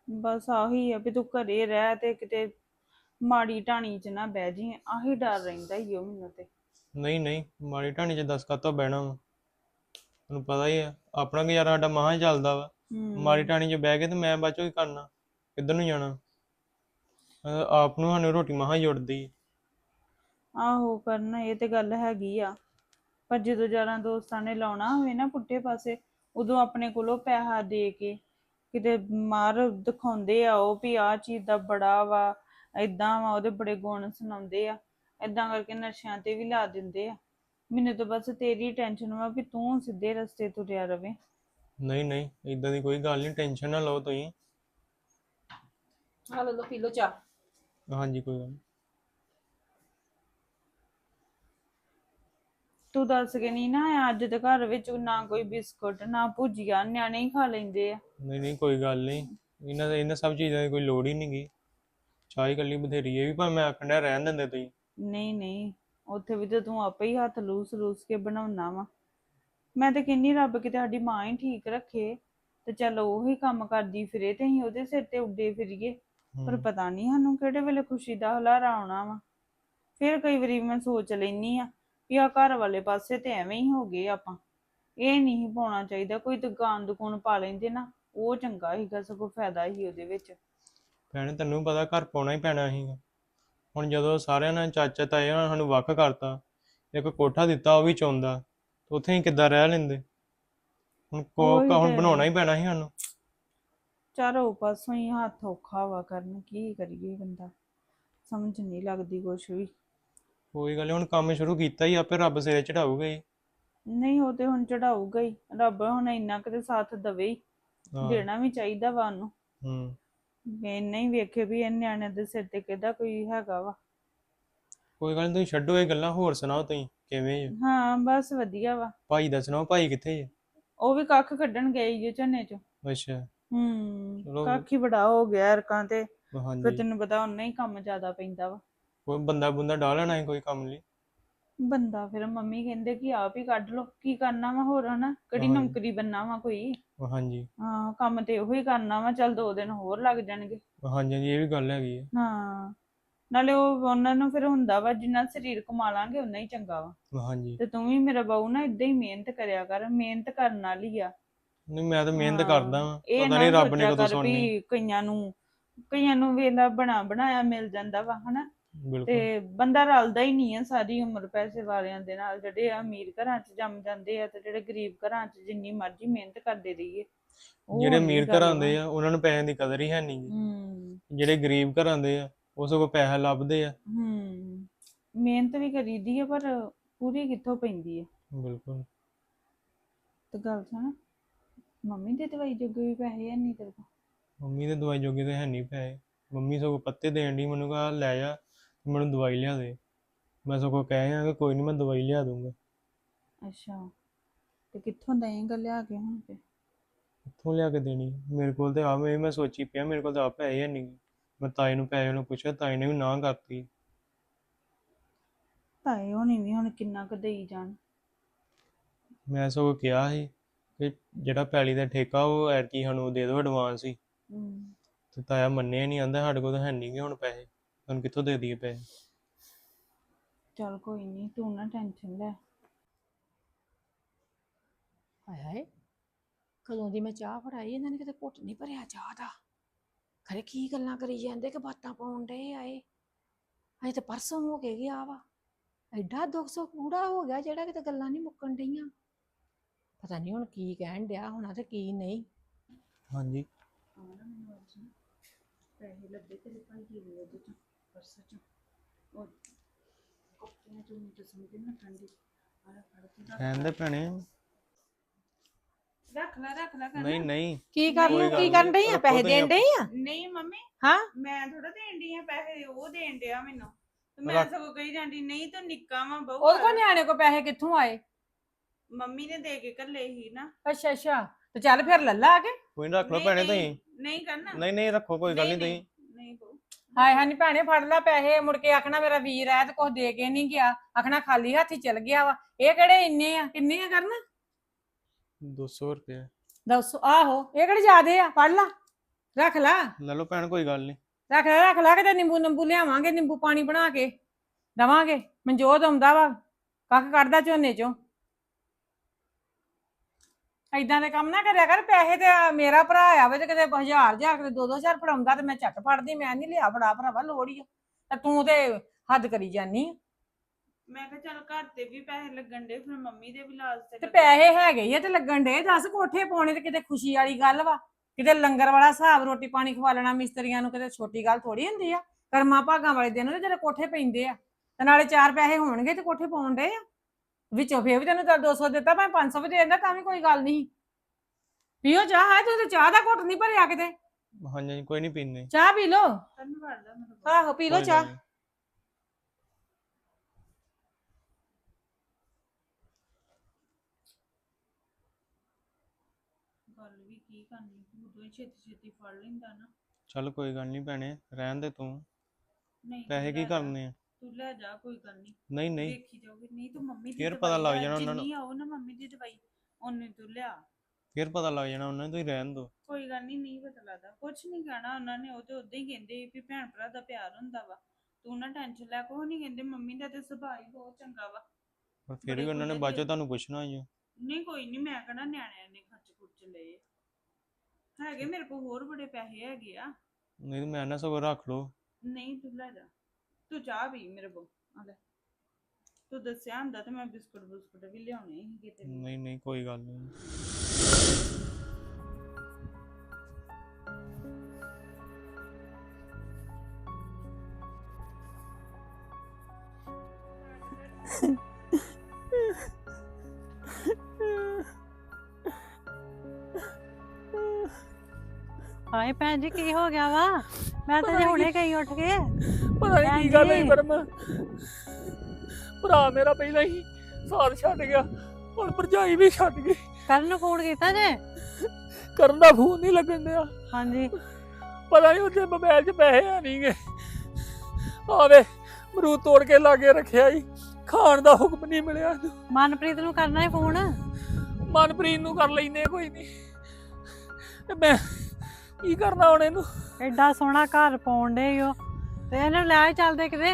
ਬਸ ਆਹੀ ਆ ਵੀ ਤੂੰ ਘਰੇ ਰਹਿ ਤੇ ਕਿਤੇ ਮਾੜੀ ਢਾਣੀ 'ਚ ਨਾ ਬਹਿ ਜੀ ਆਹੀ ਡਰ ਰਹਿੰਦਾ ਈ ਉਹ ਮੈਨੂੰ ਤੇ। ਨਹੀਂ ਨਹੀਂ ਮਾੜੀ ਢਾਣੀ 'ਚ ਦੱਸ ਕਾਤੋਂ ਬਹਿਣਾ ਵਾ। ਤੈਨੂੰ ਪਤਾ ਹੀ ਆ ਆਪਣਾ ਗੁਜ਼ਾਰਾ ਸਾਡਾ ਮਹਾਂ ਚੱਲਦਾ ਵਾ। ਮਾੜੀ ਢਾਣੀ 'ਚ ਬਹਿ ਕੇ ਤੇ ਮੈਂ ਬਾਅਦ ਚੋਂ ਕੀ ਕਰਨਾ ਕਿੱਧਰ ਨੂੰ ਜਾਣਾ? ਅਹ ਆਪ ਨੂੰ ਸਾਨੂੰ ਰੋਟੀ ਮਹਾਂ ਜੁੜਦੀ ਆਹੋ ਕਰਨਾ ਇਹ ਤੇ ਗੱਲ ਹੈਗੀ ਆ। ਪਰ ਜਦੋਂ ਯਾਰਾਂ ਦੋਸਤਾਂ ਨੇ ਲਾਉਣਾ ਹੋਵੇ ਨਾ ਪੁੱਠੇ ਪਾਸੇ ਉਦੋਂ ਆਪਣੇ ਕੋਲੋਂ ਪੈਸਾ ਦੇ ਕੇ ਕਿਤੇ ਮਾਰ ਦਿਖਾਉਂਦੇ ਆ ਉਹ ਵੀ ਆਹ ਚੀਜ਼ ਦਾ ਬੜਾ ਵਾ ਏਦਾਂ ਵਾ ਉਹਦੇ ਬੜੇ ਗੁਣ ਸੁਣਾਉਂਦੇ ਆ। ਏਦਾਂ ਕਰਕੇ ਨਸ਼ਿਆਂ ਤੇ ਵੀ ਲਾ ਦਿੰਦੇ ਆ। ਮੈਨੂੰ ਤਾਂ ਬਸ ਤੇਰੀ ਟੈਨਸ਼ਨ ਵਾ ਵੀ ਤੂੰ ਸਿੱਧੇ ਰਸਤੇ ਤੁਰਿਆ ਰਵੇਂ। ਨਹੀਂ ਨਹੀਂ ਇਦਾਂ ਦੀ ਕੋਈ ਗੱਲ ਨਹੀਂ ਟੈਨਸ਼ਨ ਨਾ ਲਓ ਤੁਸੀਂ। ਆ ਲੋ ਪੀ ਲੋ ਚਾਹ। ਹਾਂਜੀ ਕੋਈ ਗੱਲ ਨੀ। ਤੂੰ ਦੱਸ ਕੇ ਨਹੀਂ ਨਾ ਆਇਆ, ਅੱਜ ਤੇ ਘਰ ਵਿੱਚ ਨਾ ਕੋਈ ਬਿਸਕੁਟ ਨਾ ਭੁਜੀਆ ਨਿਆਣੇ ਹੀ ਖਾ ਲੈਂਦੇ ਆ। ਨਹੀਂ ਨਹੀਂ ਕੋਈ ਗੱਲ ਨਹੀਂ ਇਹਨਾਂ ਇਹਨਾਂ ਸਭ ਚੀਜ਼ਾਂ ਦੀ ਕੋਈ ਲੋੜ ਹੀ ਨਹੀਂਗੀ ਚਾਹ ਹੀ ਇਕੱਲੀ ਬਥੇਰੀ ਹੈ ਵੀ ਭਾਵੇਂ ਮੈਂ ਆਖਣ ਡਿਆ ਰਹਿਣ ਦਿੰਦੇ ਤੁਸੀਂ। ਨਹੀਂ ਨਹੀਂ। ਉੱਥੇ ਵੀ ਤੇ ਤੂੰ ਆਪੇ ਹੀ ਹੱਥ ਲੂਸ ਲੂਸ ਕੇ ਬਣਾਉਣਾ ਵਾ। ਮੈਂ ਤਾਂ ਕਹਿੰਨੀ ਰੱਬ ਕਿਤੇ ਸਾਡੀ ਮਾਂ ਹੀ ਠੀਕ ਰੱਖੇ ਤੇ ਚੱਲ ਉਹੀ ਕੰਮ ਕਰਦੀ ਫਿਰੇ ਤੇ ਅਸੀਂ ਉਹਦੇ ਸਿਰ ਤੇ ਉੱਡੇ ਫਿਰੀਏ। ਪਰ ਪਤਾ ਨਹੀਂ ਸਾਨੂੰ ਕਿਹੜੇ ਵੇਲੇ ਖੁਸ਼ੀ ਦਾ ਹਲਾਰਾ ਆਉਣਾ ਵਾ। ਫਿਰ ਕਈ ਵਾਰੀ ਮੈਂ ਸੋਚ ਲੈਨੀ ਆ ਵੀ ਆ ਘਰ ਵਾਲੇ ਪਾਸੇ ਤੇ ਐਵੇਂ ਹੀ ਹੋ ਗਏ ਆਪਾਂ। ਇਹ ਨਹੀਂ ਪਾਉਣਾ ਚਾਹੀਦਾ ਕੋਈ ਦੁਕਾਨ ਦੁਕਾਨ ਪਾ ਲੈਂਦੇ ਨਾ ਉਹ ਚੰਗਾ ਸੀਗਾ ਸਗੋਂ ਫਾਇਦਾ ਹੀ ਉਹਦੇ ਵਿੱਚ। ਭੈਣੇ ਤੈਨੂੰ ਪਤਾ ਘਰ ਪਾਉਣਾ ਹੀ ਪੈਣਾ ਸੀਗਾ। ਹੁਣ ਜਦੋਂ ਸਾਰਿਆਂ ਨੇ ਚਾਚਾ ਤਾਏ ਹੋਣਾਂ ਸਾਨੂੰ ਵੱਖ ਕਰਤਾ ਇੱਕ ਕੋਠਾ ਦਿੱਤਾ ਉਹ ਵੀ ਚੌਂਦਾ ਤੇ ਉੱਥੇ ਹੀ ਕਿੱਦਾਂ ਰਹਿ ਲੈਂਦੇ? ਹੁਣ ਕੋ ਉਹੀ ਹੁਣ ਤੇ। ਬਣਾਉਣਾ ਹੀ ਪੈਣਾ ਸੀ ਸਾਨੂੰ। ਚਾਰੋਂ ਪਾਸੋਂ ਹੀ ਹੱਥ ਔਖਾ ਵਾ ਕਰਨ ਕੀ ਕਰੀਏ ਬੰਦਾ? ਸਮਝ ਨਹੀਂ ਲੱਗਦੀ ਕੁਛ ਵੀ। ਕੋਈ ਗੱਲ ਨੀ ਹੁਣ ਕੰਮ ਸ਼ੁਰੂ ਕੀਤਾ ਹੀ ਆਪੇ ਰੱਬ ਸਿਰੇ ਚੜਾਊਗਾ ਹੀ। ਨਹੀਂ ਉਹ ਤੇ ਹੁਣ ਚੜਾਊਗਾ ਹੀ। ਰੱਬ ਹੁਣ ਇੰਨਾ ਕੁ ਤੇ ਸਾਥ ਦਵੇ ਹੀ। ਹਾਂ, ਦੇਣਾ ਵੀ ਚਾਹੀਦਾ ਵਾ ਉਹਨੂੰ। ਹੂੰ। ਮੈਂ ਨਹੀਂ ਵੇਖੇ ਵੀ ਇਹ ਨਿਆਣਿਆਂ ਦੇ ਸਿਰ ਤੇ ਕਿਹਦਾ ਕੋਈ ਹੈਗਾ ਵਾ। ਕੋਈ ਗੱਲ ਨੀ ਤੁਸੀਂ ਛੱਡੋ ਇਹ ਗੱਲਾਂ ਹੋਰ ਸੁਣਾਓ ਤੁਸੀਂ ਕਿਵੇਂ ਜੀ? ਹਾਂ ਬਸ ਵਧੀਆ ਵਾ। ਭਾਈ ਦਾ ਸੁਣਾਓ ਭਾਈ ਕਿੱਥੇ ਜੀ? ਉਹ ਵੀ ਕੱਖ ਕੱਢਣ ਗਏ ਓ ਝੋਨੇ ਚ। ਅੱਛਾ। ਹੂੰ। ਕੱਖ ਹੀ ਬੜਾ ਹੋ ਗਿਆ ਅਰਕਾਂ ਤੇ। ਫਿਰ ਹਾਂਜੀ ਤੈਨੂੰ ਪਤਾ ਉਹਨਾਂ ਹੀ ਕੰਮ ਜ਼ਿਆਦਾ ਪੈਂਦਾ ਵਾ। ਕੋਈ ਬੰਦਾ ਬੁੰਦਾ ਡਾਹ ਲੈਣਾ ਸੀ ਕੋਈ ਕੰਮ ਲਈ? ਬੰਦਾ ਫਿਰ ਮੰਮੀ ਕਹਿੰਦੇ ਕਿ ਆਪ ਹੀ ਕੱਢ ਲਓ ਕੀ ਕਰਨਾ ਵਾ ਹੋਰ ਹਨਾ? ਕਿਹੜੀ ਹਾਂਜੀ। ਨੌਕਰੀ ਬੰਨਾ ਵਾ ਕੋਈ? ਹਾਂਜੀ। ਹਾਂ ਕੰਮ ਤੇ ਉਹੀ ਕਰਨਾ ਵਾ ਚੱਲ ਦੋ ਦਿਨ ਹੋਰ ਲੱਗ ਜਾਣਗੇ। ਹਾਂਜੀ ਹਾਂਜੀ ਇਹ ਵੀ ਗੱਲ ਹੈਗੀ ਹੈ ਹਾਂ ਨਾਲੇ ਉਹ ਉਹਨਾਂ ਨੂੰ ਫਿਰ ਹੁੰਦਾ ਵਾ ਜਿੰਨਾ ਸਰੀਰ ਕਮਾ ਲਾਂਗੇ ਉਨਾ ਹੀ ਚੰਗਾ ਵਾ। ਹਾਂਜੀ। ਤੇ ਤੂੰ ਵੀ ਮੇਰਾ ਬਾਊ ਨਾ ਇਦਾਂ ਹੀ ਮਿਹਨਤ ਕਰਿਆ ਕਰ ਮਿਹਨਤ ਕਰਨ ਵਾਲੀ ਆ। ਨਹੀਂ ਮੈਂ ਤਾਂ ਮਿਹਨਤ ਹਾਂ, ਕਰਦਾ ਵਾਂ ਇਹ ਪਤਾ ਨਾ ਨਹੀਂ ਰੱਬ ਨੇ ਸੋਚਿਆ ਕਦੋਂ ਕਰ ਸੁਣਨੀ। ਵੀ ਕਈਆਂ ਨੂੰ ਕਈਆਂ ਨੂੰ ਵੇਲਾ ਬਣਾ ਬਣਾਇਆ ਮਿਲ ਜਾਂਦਾ ਵਾ ਹਨਾ? ਤੇ ਬੰਦਾ ਰਲਦਾ ਹੀ ਨਹੀਂ ਆ ਸਾਰੀ ਉਮਰ ਪੈਸੇ ਵਾਲਿਆਂ ਦੇ ਨਾਲ ਜਿਹੜੇ ਆ ਅਮੀਰ ਘਰਾਂ 'ਚ ਜੰਮ ਜਾਂਦੇ ਆ ਤੇ ਜਿਹੜੇ ਗਰੀਬ ਘਰਾਂ 'ਚ ਜਿੰਨੀ ਮਰਜ਼ੀ ਮਿਹਨਤ ਕਰਦੇ ਰਹੀਏ। ਜਿਹੜੇ ਅਮੀਰ ਘਰਾਂ ਦੇ। ਆ ਉਹਨਾਂ ਨੂੰ ਪੈਸਿਆਂ ਦੀ ਕਦਰ ਹੀ ਹੈ ਨਹੀਂ। ਹੂੰ। ਜਿਹੜੇ ਗਰੀਬ ਘਰਾਂ ਦੇ ਆ ਉਹ ਸਗੋਂ ਪੈਸਾ ਲੱਭਦੇ ਆ। ਹੂੰ। ਮਿਹਨਤ ਵੀ ਕਰੀਦੀ ਆ ਪਰ ਪੂਰੀ ਕਿੱਥੋਂ ਪੈਂਦੀ ਹੈ ਬਿਲਕੁਲ। ਤੇ ਗੱਲ ਸੁਣ ਮੰਮੀ ਦੇ ਦਵਾਈ ਜੋਗੇ ਵੀ ਪੈਸੇ ਹੈ ਨਹੀਂ ਤੇਰੇ ਕੋਲ? ਮੰਮੀ ਦੇ ਦਵਾਈ ਜੋਗੇ ਤੇ ਹੈ ਨਹੀਂ ਪੈਸੇ। ਮੰਮੀ ਸਗੋਂ ਪੱਤੇ ਦੇਣ ਦੀ ਮੈਨੂੰ ਕਹਾ ਲੈ ਜਾ। ਮੈਨੂੰ ਦਵਾਈ ਲਿਆ ਦੇ। ਮੈਂ ਸਗੋਂ ਕਹਿ ਆ ਕਿ ਕੋਈ ਨਹੀਂ ਮੈਂ ਦਵਾਈ ਲਿਆ ਦੂੰਗਾ। ਅੱਛਾ। ਤੇ ਕਿੱਥੋਂ ਦਏਂਗਾ ਲਿਆ ਕੇ ਹੁਣ ਤੇ? ਕਿੱਥੋਂ ਲਿਆ ਕੇ ਦੇਣੀ? ਮੇਰੇ ਕੋਲ ਤੇ ਆ ਮੈਂ ਮੈਂ ਸੋਚੀ ਪਿਆ ਮੇਰੇ ਕੋਲ ਤਾਂ ਆ ਪੈਸੇ ਹੈ ਨਹੀਂ ਮੈਂ ਤਾਏ ਨੂੰ ਪੈਸੇ ਨੂੰ ਪੁੱਛਿਆ ਤਾਏ ਨੇ ਵੀ ਨਾ ਕਰਤੀ। ਤਾਏ ਹੋਣੀ ਵੀ ਹੁਣ ਕਿੰਨਾ ਕੁ ਦੇਈ ਜਾਣ। ਮੈਂ ਸਗੋਂ ਕਿਹਾ ਸੀ ਕਿ ਜਿਹੜਾ ਪੈਲੀ ਦਾ ਠੇਕਾ ਉਹ ਐਰਕੀ ਸਾਨੂੰ ਦੇ ਦਿਓ ਐਡਵਾਂਸ ਹੀ। ਹੂੰ। ਤੇ ਤਾਇਆ ਮੰਨਿਆ ਨਹੀਂ ਆਂਦਾ ਸਾਡੇ ਕੋਲ ਤਾਂ ਹੈ ਨਹੀਂ ਗੇ ਹੁਣ ਪੈਸੇ। ਤੁਹਾਨੂੰ ਕਿੱਥੋਂ ਦੇ ਦਈਏ ਪੈਸੇ? ਚੱਲ ਕੋਈ ਨਹੀਂ ਤੂੰ ਨਾ ਟੈਨਸ਼ਨ ਲੈ। ਹਾਏ ਹਾਏ ਕਦੋਂ ਦੀ ਮੈਂ ਚਾਹ ਫੜਾਈ ਇਹਨਾਂ ਨੇ ਕਿਤੇ ਘੁੱਟ ਨਹੀਂ ਭਰਿਆ ਚਾਹ ਦਾ। ਖਰੇ ਕੀ ਗੱਲਾਂ ਕਰੀ ਜਾਂਦੇ ਕਿ ਬਾਤਾਂ ਪਾਉਣ ਡਏ ਆਏ ਅਜੇ ਤੇ ਪਰਸੋਂ ਹੋ ਕੇ ਗਿਆ ਵਾ। ਐਡਾ ਦੁੱਖ ਸੁੱਖ ਪੂਰਾ ਹੋ ਗਿਆ ਜਿਹੜਾ ਕਿਤੇ ਗੱਲਾਂ ਨਹੀਂ ਮੁੱਕਣ ਡਈਆਂ। ਪਤਾ ਨਹੀਂ ਹੁਣ ਕੀ ਕਹਿਣ ਡਿਆ ਹੋਣਾ ਤੇ ਕੀ ਨਹੀਂ। ਹਾਂਜੀ। ਆਣਾ ਮੈਨੂੰ ਅੱਜ ਨਾ ਪੈਸੇ ਲੱਭੇ ਤੇਰੇ ਭਾਈ ਜੀ ਦੇ ਉਹਦੇ ਚੋਂ। ਪਰਸ ਚੋਂ। ਉਹ ਕੋਪੀਆਂ ਚੋਂ ਮੈਨੂੰ ਤਾਂ ਸਮਝ ਨਾ ਕੰਦੀ ਆਲਾ ਫੜ ਕੇ ਰੱਖ। ਕਹਿੰਦੇ ਭੈਣੇ। ਰੱਖ ਲੈ ਰੱਖ ਲੈ ਨਹੀਂ ਨਹੀਂ। ਕੀ ਕਰ ਕੋਈ ਲੂ ਗੱਲ ਕੀ ਨੀ, ਕਰਨ ਡਈ ਆ? ਰੱਖੋ ਪੈਸੇ ਤੁਸੀਂ ਦੇਣ ਡਈ ਆ? ਨਹੀਂ ਮੰਮੀ। ਹਾਂ? ਮੈਂ ਥੋੜਾ ਦੇਣ ਡਈ ਆ ਪੈਸੇ ਉਹ ਦੇਣ ਡਿਆ ਮੈਨੂੰ। ਤੇ ਮੈਂ ਰੱਖ। ਸਗੋਂ ਕਹੀ ਜਾਂਦੀ ਨਹੀਂ ਤੂੰ ਨਿੱਕਾ ਵਾ ਬਹੁ ਉਹਦੇ ਕੋਲ ਨਿਆਣੇ ਕੋ ਪੈਸੇ ਕਿੱਥੋਂ ਆਏ? ਮੰਮੀ ਨੇ ਦੇ ਕੇ ਘੱਲੇ ਹੀ ਨਾ। ਅੱਛਾ ਅੱਛਾ। ਤੇ ਚੱਲ ਫਿਰ ਲੱਲਾ ਆ ਕੇ। ਕੋਈ ਨਾ ਰੱਖ ਲਓ ਨਹੀਂ, ਭੈਣੇ ਨਹੀਂ, ਤੁਸੀਂ। ਨਹੀਂ ਕਰਨਾ। ਨਹੀਂ ਨਹੀਂ ਰੱਖੋ ਕੋਈ ਗੱਲ ਨਹੀਂ ਤੁਸੀਂ। ਨਹੀਂ ਬਹੁ। ਹਾਏ ਹਾਏ ਨੀ ਭੈਣੇ ਫੜ ਲੈ ਪੈਸੇ। ਮੁੜ ਕੇ ਆਖਣਾ ਮੇਰਾ ਵੀਰ ਐ ਤੇ ਕੁਝ ਦੇ ਕੇ ਨਹੀਂ ਗਿਆ। ਆਖਣਾ ਖਾਲੀ ਹੱਥ ਹੀ ਚਲ ਗਿਆ ਵਾ। ਇਹ ਕਿਹੜੇ ਇੰਨੇ ਆ? ਕਿੰਨੇ ਆ ਕਰਨ? 200 ਰੁਪਏ। ਦੱਸ ਆਹੋ ਇਹ ਕਿਹੜੇ ਜ਼ਿਆਦੇ ਆ? ਫੜ ਲਾ ਰੱਖ ਲਾ। ਲੈ ਲਓ ਭੈਣ ਕੋਈ ਗੱਲ ਨਹੀਂ ਰੱਖ ਲੈ ਰੱਖ ਲੈ ਕਿਤੇ ਨਿੰਬੂ ਨਿੰਬੂ ਲਿਆਵਾਂਗੇ ਨਿੰਬੂ ਪਾਣੀ ਬਣਾ ਕੇ ਦਵਾਂਗੇ। ਮਨਜੋਤ ਆਉਂਦਾ ਵਾ ਕੱਖ ਕੱਢਦਾ ਝੋਨੇ ਚੋਂ। ਐਦਾਂ ਦੇ ਕੰਮ ਨਾ ਕਰਿਆ ਕਰ ਪੈਸੇ ਤੇ ਮੇਰਾ ਭਰਾ ਆਵੇ ਤੇ ਕਿਤੇ 1000 ਜਾਂ ਕਿਤੇ 2000 ਫੜਾਉਂਦਾ ਤੇ ਮੈਂ ਝੱਟ ਫੜਦੀ ਮੈਂ ਨਹੀਂ ਲਿਆ ਫੜਾ ਭਰਾਵਾ ਲੋੜ ਹੀ ਆ। ਤੇ ਤੂੰ ਤੇ ਹੱਦ ਕਰੀ ਜਾਨੀ ਆ। ਮੈਂ ਕਿਹਾ ਚੱਲ ਘਰ ਤੇ ਵੀ ਪੈਸੇ ਲੱਗਣ ਦੇ ਫਿਰ ਮੰਮੀ ਦੇ ਵੀ ਇਲਾਜ ਤੇ ਪੈਸੇ ਹੈਗੇ ਹੀ ਆ ਤੇ ਲੱਗਣ ਡੇ ਦੱਸ ਕੋਠੇ ਪਾਉਣੇ ਤੇ ਕਿਤੇ ਖੁਸ਼ੀ ਵਾਲੀ ਗੱਲ ਵਾ। ਕਿਤੇ ਲੰਗਰ ਵਾਲਾ ਹਿਸਾਬ ਰੋਟੀ ਪਾਣੀ ਖਵਾ ਲੈਣਾ ਮਿਸਤਰੀਆਂ ਨੂੰ ਕਿਤੇ ਛੋਟੀ ਗੱਲ ਥੋੜੀ ਹੁੰਦੀ ਆ। ਕਰਮਾ ਭਾਗਾਂ ਵਾਲੇ ਦਿਨ ਤੇ ਜਿਹੜੇ ਕੋਠੇ ਪੈਂਦੇ ਆ ਤੇ ਨਾਲੇ ਚਾਰ ਪੈਸੇ ਹੋਣਗੇ ਤੇ ਕੋਠੇ ਪਾਉਣ ਡੇ ਆ। ਵਿੱਚੋਂ ਫੇਰ ਵੀ ਤੈਨੂੰ ਤਾਂ 200 ਦਿੱਤਾ ਭਾਵੇਂ 500 ਵੀ ਦੇ ਦਿੰਦਾ ਤਾਂ ਵੀ ਕੋਈ ਗੱਲ ਨਹੀਂ। ਪੀਓ ਚਾਹ ਹੈ ਤੂੰ ਤੇ ਚਾਹ ਦਾ ਘੁੱਟ ਨਹੀਂ ਭਰਿਆ ਕਿਤੇ। ਹਾਂਜੀ ਹਾਂਜੀ ਕੋਈ ਨਹੀਂ ਪੀਂਦੇ। ਚਾਹ ਪੀ ਲੋ ਤੈਨੂੰ ਲੈ ਆਹੋ ਪੀ ਲੋ ਕੋਈ ਚਾਹ। ਨੀ। ਗੱਲ ਵੀ ਕੀ ਕਰਨੀ ਉਦੋਂ ਹੀ ਛੇਤੀ ਛੇਤੀ ਫੜ ਲੈਂਦਾ ਨਾ। ਚੱਲ ਕੋਈ ਗੱਲ ਨਹੀਂ ਭੈਣੇ ਰਹਿਣ ਦੇ ਤੂੰ। ਨਹੀਂ ਪੈਸੇ ਕੀ ਕਰਨੇ ਆ? ਤੂੰ ਲੈ ਜਾ ਕੋਈ ਗੱਲ ਨਹੀਂ ਨਹੀਂ ਨਹੀਂ। ਦੇਖੀ ਜਾਓਗੇ ਨਹੀਂ ਤੂੰ ਮੰਮੀ ਦੀ ਫਿਰ ਪਤਾ ਲੱਗ ਜਾਣਾ ਉਹਨਾਂ ਨੂੰ। ਜਿੰਨੀ ਆਓ ਨਾ ਮੰਮੀ ਦੀ ਦਵਾਈ ਉਹਨੇ ਤੂੰ ਲਿਆ। ਫਿਰ ਪਤਾ ਲੱਗ ਜਾਣਾ ਉਹਨਾਂ ਨੂੰ ਤੁਸੀਂ ਰਹਿਣ ਦਿਓ। ਕੋਈ ਗੱਲ ਨਹੀਂ ਨਹੀਂ ਪਤਾ ਲੱਗਦਾ। ਕੁਝ ਨਹੀਂ ਕਹਿਣਾ ਉਹਨਾਂ ਨੇ ਉਹ ਤੇ ਉਦਾਂ ਹੀ ਕਹਿੰਦੇ ਵੀ ਭੈਣ ਭਰਾ ਦਾ ਪਿਆਰ ਹੁੰਦਾ ਵਾ। ਤੂੰ ਨਾ ਟੈਨਸ਼ਨ ਲੈ ਕੋਈ ਨਹੀਂ ਕਹਿੰਦੇ ਮੰਮੀ ਦਾ ਤੇ ਸੁਭਾਅ ਹੀ ਬਹੁਤ ਚੰਗਾ ਵਾ। ਪਰ ਫਿਰ ਵੀ ਉਹਨਾਂ ਨੇ ਬਾਅਦ। ਤੁਹਾਨੂੰ ਪੁੱਛਣਾ ਹੀ ਆ। ਨਹੀਂ ਕੋਈ ਨਹੀਂ ਮੈਂ ਕਹਣਾ ਨਿਆਣਿਆਂ ਨੇ ਖਰਚ ਖੁਰਚ ਲਏ ਹੈਗੇ ਮੇਰੇ ਕੋਲ ਹੋਰ ਬੜੇ ਪੈਸੇ ਹੈਗੇ ਆ। ਨਹੀਂ ਮੈਂ ਨਾ ਸਗੋਂ ਰੱਖ ਲਓ। ਨਹੀਂ ਤੂੰ ਲੈ ਜਾ। ਤੂੰ ਚਾਹ ਪੀ ਮੇਰੇ ਕੋਲ ਆ ਲੈ। ਤੂੰ ਦੱਸਿਆ ਹੁੰਦਾ ਤੇ ਮੈਂ ਬਿਸਕੁਟ ਬਿਸਕੁਟ ਵੀ ਲਿਆਉਣੇ ਸੀ ਕਿਤੇ। ਨਹੀਂ ਨਹੀਂ ਕੋਈ ਗੱਲ ਨਹੀਂ। ਹਾਏ ਭੈਣ ਜੀ ਕੀ ਹੋ ਗਿਆ ਵਾ? ਮੈਂ ਤਾਂ ਜੇ ਹੁਣੇ ਗਈ ਉੱਠ ਕੇ। ਪਤਾ ਨਹੀਂ ਕੀ ਗੱਲ ਹੈ ਪਰਮ ਭਰਾ ਮੇਰਾ ਪਹਿਲਾਂ ਹੀ ਸਾਥ ਛੱਡ ਗਿਆ ਹੁਣ ਭਰਜਾਈ ਵੀ ਛੱਡ ਗਈ। ਕਰਨ ਨੂੰ ਫੋਨ ਕੀਤਾ ਜੇ? ਕਰਨ ਦਾ ਫੋਨ ਨਹੀਂ ਲੱਗਣ ਡਿਆ ਹਾਂਜੀ। ਪਤਾ ਨਹੀਂ ਉਹਦੇ ਮੋਬਾਈਲ 'ਚ ਪੈਸੇ ਹੈ ਨਹੀਂਗੇ ਆਵੇ ਮਰੂਦ ਤੋੜ ਕੇ ਲਾਗੇ ਰੱਖਿਆ ਹੀ ਖਾਣ ਦਾ ਹੁਕਮ ਨਹੀਂ ਮਿਲਿਆ। ਮਨਪ੍ਰੀਤ ਨੂੰ ਕਰਨਾ ਹੈ ਫੋਨ? ਮਨਪ੍ਰੀਤ ਨੂੰ ਕਰ ਲੈਨੇ ਕੋਈ ਨਹੀਂ ਮੈਂ ਕੀ ਕਰਨਾ ਹੁਣ ਇਹਨੂੰ? ਐਡਾ ਸੋਹਣਾ ਘਰ ਪਾਉਣ ਡੇ ਹੋ ਤੇ ਇਹਨੂੰ ਲੈ ਚੱਲਦੇ ਕਿਤੇ?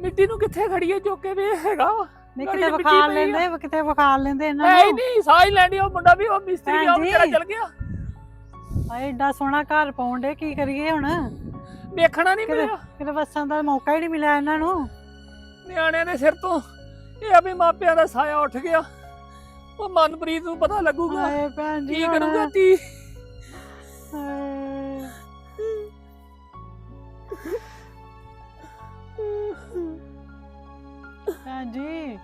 ਮਿੱਟੀ ਨੂੰ ਕਿੱਥੇ ਖੜੀਏ ਚੁੱਕ ਕੇ ਵੇ ਹੈਗਾ ਵਾ। ਨਹੀਂ ਗਾੜੀ ਕਿਤੇ ਚ ਮਿੱਟੀ ਵਿਖਾ ਪਈ ਆ। ਲੈਂਦੇ ਕਿਤੇ ਵਿਖਾ ਲੈਂਦੇ ਇਹਨਾਂ ਹੈ ਨੂੰ? ਨਹੀਂ ਹੀ ਲੈਂਦੀ ਉਹ ਮੁੰਡਾ ਵੀ ਉਹ ਮਿਸਤਰੀ ਵੀ ਉਹ ਭੈਣ ਵਿਚਾਰਾ। ਚਲ ਗਿਆ। ਹਾਏ ਐਡਾ ਸੋਹਣਾ ਘਰ ਪਾਉਣ ਡੇ ਕੀ ਕਰੀਏ ਹੁਣ? ਵੇਖਣਾ ਨਹੀਂ ਕਿਤੇ ਮਿਲਿਆ ਕਿਤੇ ਵਸਣ ਦਾ ਮੌਕਾ ਹੀ ਨਹੀਂ ਮਿਲਿਆ ਇਹਨਾਂ ਨੂੰ। ਨਿਆਣਿਆਂ ਦੇ ਸਿਰ ਤੋਂ। ਇਹ ਆ ਵੀ ਮਾਪਿਆਂ ਦਾ ਸਾਇਆ ਉੱਠ ਗਿਆ। ਉਹ ਮਨਪ੍ਰੀਤ ਨੂੰ ਪਤਾ ਲੱਗੂਗਾ। ਹਾਏ ਭੈਣ ਜੀ ਕੀ ਹੁਣ ਕਰੂਗਾ ਤੀ ਭੈਣ ਜੀ